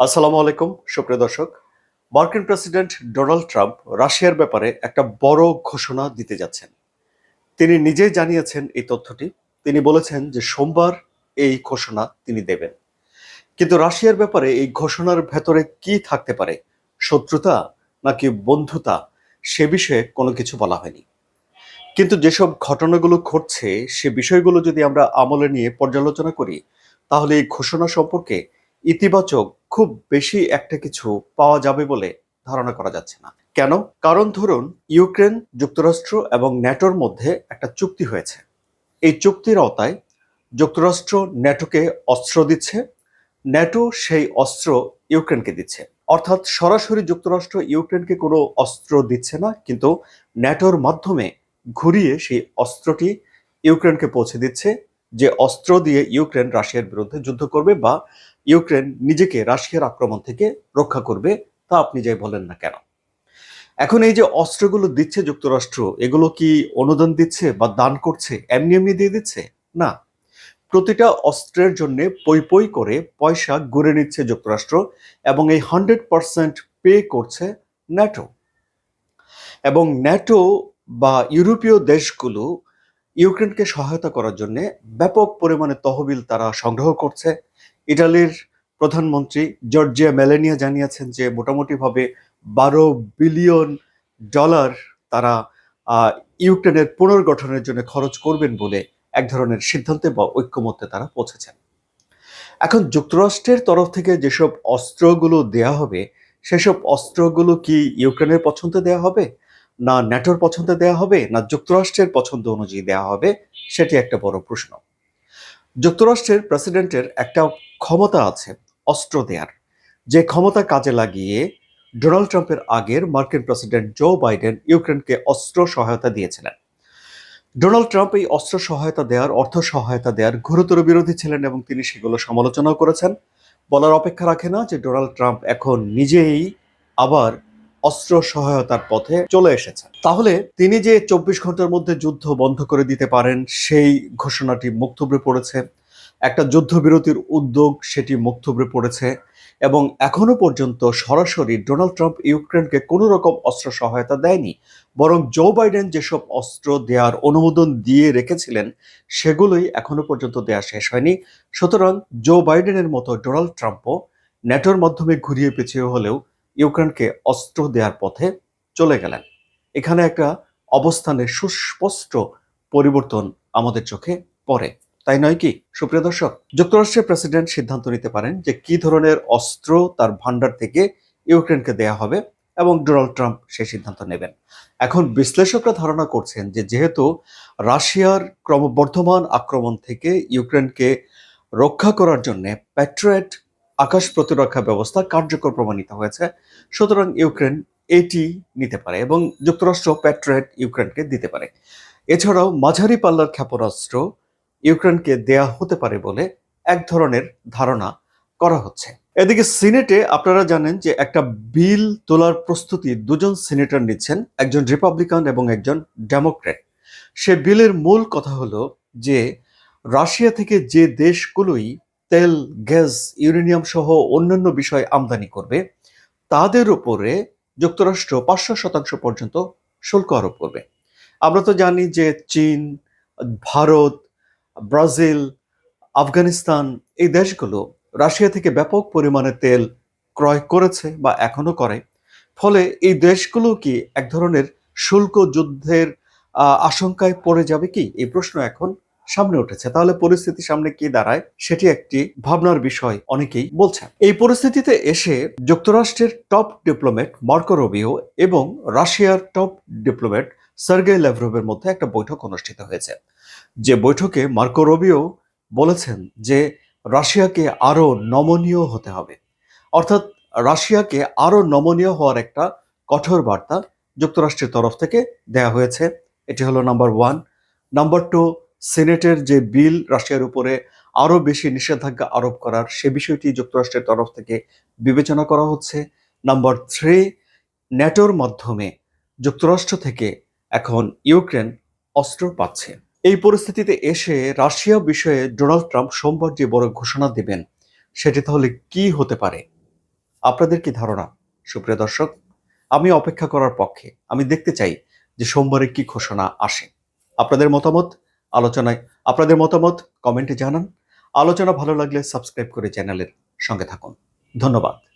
আসসালামু আলাইকুম, সুপ্রিয় দর্শক। মার্কিন প্রেসিডেন্ট ডোনাল্ড ট্রাম্প রাশিয়ার ব্যাপারে একটা বড় ঘোষণা দিতে যাচ্ছেন। তিনি নিজেই জানিয়েছেন এই তথ্যটি। তিনি বলেছেন যে সোমবার এই ঘোষণা তিনি দেবেন। কিন্তু রাশিয়ার ব্যাপারে এই ঘোষণার ভেতরে কি থাকতে পারে? শত্রুতা নাকি বন্ধুতা? সে বিষয়ে কোনো কিছু বলা হয়নি। কিন্তু যেসব ঘটনাগুলো ঘটছে, সে বিষয়গুলো যদি আমরা আমলে নিয়ে পর্যালোচনা করি, তাহলে এই ঘোষণা সম্পর্কে ইতিবাচক খুব বেশি একটা কিছু পাওয়া যাবে বলে ধারণা করা যাচ্ছে না। কেন? কারণ ধরুন, ইউক্রেন, যুক্তরাষ্ট্র এবং ন্যাটোর মধ্যে একটা চুক্তি হয়েছে। এই চুক্তির আওতায় যুক্তরাষ্ট্র ন্যাটোকে অস্ত্র দিচ্ছে, ন্যাটো সেই অস্ত্র ইউক্রেনকে দিচ্ছে। অর্থাৎ সরাসরি যুক্তরাষ্ট্র ইউক্রেনকে কোনো অস্ত্র দিচ্ছে না, কিন্তু ন্যাটোর মাধ্যমে ঘুরিয়ে সেই অস্ত্রটি ইউক্রেনকে পৌঁছে দিচ্ছে, যে অস্ত্র দিয়ে ইউক্রেন রাশিয়ার বিরুদ্ধে যুদ্ধ করবে বা ইউক্রেন নিজেকে রাশিয়ার আক্রমণ থেকে রক্ষা করবে, তা আপনি যাই বলেন না কেন? এখন এই যে অস্ত্রগুলো দিচ্ছে যুক্তরাষ্ট্র, এগুলো কি অনুদান দিচ্ছে বা দান করছে, এমনি এমনি দিয়ে দিচ্ছে? না। প্রতিটা অস্ত্রের জন্য পই পই করে পয়সা গুড়ে নিচ্ছে যুক্তরাষ্ট্র এবং এই হান্ড্রেড পার্সেন্ট পে করছে ন্যাটো। এবং ন্যাটো বা ইউরোপীয় দেশগুলো ইউক্রেনকে সহায়তা করার জন্য ব্যাপক পরিমাণে তহবিল তারা সংগ্রহ করছে, ইটালির প্রধানমন্ত্রী জর্জিয়া মেলেনিয়া জানিয়েছেন যে মোটামুটিভাবে বারো বিলিয়ন ডলার তারা ইউক্রেনের পুনর্গঠনের জন্য খরচ করবেন বলে এক ধরনের সিদ্ধান্তে বা ঐক্যমত্যে তারা পৌঁছেছেন। এখন যুক্তরাষ্ট্রের তরফ থেকে যেসব অস্ত্রগুলো দেয়া হবে, সেসব অস্ত্রগুলো কি ইউক্রেনের পছন্দে দেয়া হবে? না ন্যাটোর পছন্দে দেয়া হবে? না যুক্তরাষ্ট্রের পছন্দ অনুযায়ী দেয়া হবে? সেটি একটা বড় প্রশ্ন। যুক্তরাষ্ট্রের প্রেসিডেন্টের একটা ক্ষমতা আছে। অস্ত্র দেয়ার। যে ক্ষমতা কাজে লাগিয়ে ডোনাল্ড ট্রাম্পের আগের মার্কিন প্রেসিডেন্ট জো বাইডেন ইউক্রেনকে অস্ত্র সহায়তা দিয়েছিলেন। ডোনাল্ড ট্রাম্প এই অস্ত্র সহায়তা দেওয়ার অর্থ সহায়তা দেওয়ার ঘোরতর বিরোধী ছিলেন এবং তিনি সেগুলো সমালোচনাও করেছেন। বলার অপেক্ষা রাখে না যে ডোনাল্ড ট্রাম্প এখন নিজেই আবার অস্ত্র সহায়তার পথে চলে এসেছেন তাহলে তিনি যে চব্বিশ ঘণ্টার মধ্যে যুদ্ধ বন্ধ করে দিতে পারেন, সেই ঘোষণাটি মুক্তব্রে পড়েছে। একটা যুদ্ধবিরতির উদ্যোগ সেটি মুক্তব্রে পড়েছে এবং এখনও পর্যন্ত সরাসরি ডোনাল্ড ট্রাম্প ইউক্রেনকে কোনো রকম অস্ত্র সহায়তা দেয়নি, বরং জো বাইডেন যেসব অস্ত্র দেওয়ার অনুমোদন দিয়ে রেখেছিলেন, সেগুলোই এখনও পর্যন্ত দেয়া শেষ হয়নি। সুতরাং জো বাইডেনের মতো ডোনাল্ড ট্রাম্পও ন্যাটোর মাধ্যমে ঘুরিয়ে পেছিয়ে হলেও ইউক্রেনকে অস্ত্র দেওয়ার পথে চলে গেলেন। এখানে একটা অবস্থানের সুস্পষ্ট পরিবর্তন আমাদের চোখে পড়ে। তাই নয় কি? সুপ্রিয় দর্শক, যুক্তরাষ্ট্রের প্রেসিডেন্ট সিদ্ধান্ত নিতে পারেন যে কি ধরনের অস্ত্র তার ভান্ডার থেকে ইউক্রেনকে দেয়া হবে এবং ডোনাল্ড ট্রাম্প সেই সিদ্ধান্ত নেবেন। এখন বিশ্লেষকরা ধারণা করছেন যে যেহেতু রাশিয়ার ক্রমবর্ধমান আক্রমণ থেকে ইউক্রেনকে রক্ষা করার জন্য প্যাট্রিয়ট আকাশ প্রতিরক্ষা ব্যবস্থা কার্যকর প্রমাণিত হয়েছে, সুতরাং ইউক্রেন এটি নিতে পারে এবং যুক্তরাষ্ট্র প্যাট্রিয়ট ইউক্রেনকে দিতে পারে। এছাড়াও মাঝারি পাল্লার ক্ষেপণাস্ত্র ইউক্রেনকে দেয়া হতে পারে বলে এক ধরনের ধারণা করা হচ্ছে। এদিকে সিনেটে আপনারা জানেন যে একটা বিল তোলার প্রস্তুতি দুজন সিনেটর নিচ্ছেন, একজন রিপাবলিকান এবং একজন ডেমোক্রেট সে বিলের মূল কথা হলো যে, রাশিয়া থেকে যে দেশগুলোই তেল, গ্যাস, ইউরেনিয়াম সহ অন্যান্য বিষয় আমদানি করবে, তাদের উপরে যুক্তরাষ্ট্র পাঁচশো শতাংশ পর্যন্ত শুল্ক আরোপ করবে। আমরা তো জানি যে চীন, ভারত ব্রাজিল, আফগানিস্তান, এই দেশগুলো রাশিয়া থেকে ব্যাপক পরিমাণে তেল ক্রয় করেছে বা এখনও করে। ফলে এই দেশগুলো কি এক ধরনের শুল্ক যুদ্ধের আশঙ্কায় পড়ে যাবে কি? এই প্রশ্ন এখন সামনে উঠেছে। তাহলে পরিস্থিতি সামনে কি দাঁড়ায়? সেটি একটি ভাবনার বিষয় অনেকেই বলছেন এই পরিস্থিতিতে এসে যুক্তরাষ্ট্রের টপ ডিপ্লোমেট মার্কো রবিও এবং রাশিয়ার টপ ডিপ্লোমেট সার্গে ল্যাভরোভের মধ্যে একটা বৈঠক অনুষ্ঠিত হয়েছে। যে বৈঠকে মার্কো রবিও বলেছেন যে রাশিয়াকে আরও নমনীয় হতে হবে। অর্থাৎ রাশিয়াকে আরও নমনীয় হওয়ার একটা কঠোর বার্তা যুক্তরাষ্ট্রের তরফ থেকে দেয়া হয়েছে। এটি হলো নাম্বার ওয়ান। নাম্বার টু, সিনেটের যে বিল রাশিয়ার উপরে আরও বেশি নিষেধাজ্ঞা আরোপ করার, সে বিষয়টি যুক্তরাষ্ট্রের তরফ থেকে বিবেচনা করা হচ্ছে। নাম্বার থ্রি, ন্যাটোর মাধ্যমে যুক্তরাষ্ট্র থেকে এখন ইউক্রেন অস্ত্র পাচ্ছে। এই পরিস্থিতিতে এসে রাশিয়া বিষয়ে ডোনাল্ড ট্রাম্প সোমবার যে বড় ঘোষণা দেবেন, সেটি তাহলে কি হতে পারে? আপনাদের কি ধারণা? সুপ্রিয় দর্শক, আমি অপেক্ষা করার পক্ষে। আমি দেখতে চাই যে সোমবারে কি ঘোষণা আসে। আপনাদের মতামত? আলোচনায় আপনাদের মতামত কমেন্টে জানান। আলোচনা ভালো লাগলে সাবস্ক্রাইব করে চ্যানেলের সঙ্গে থাকুন। ধন্যবাদ।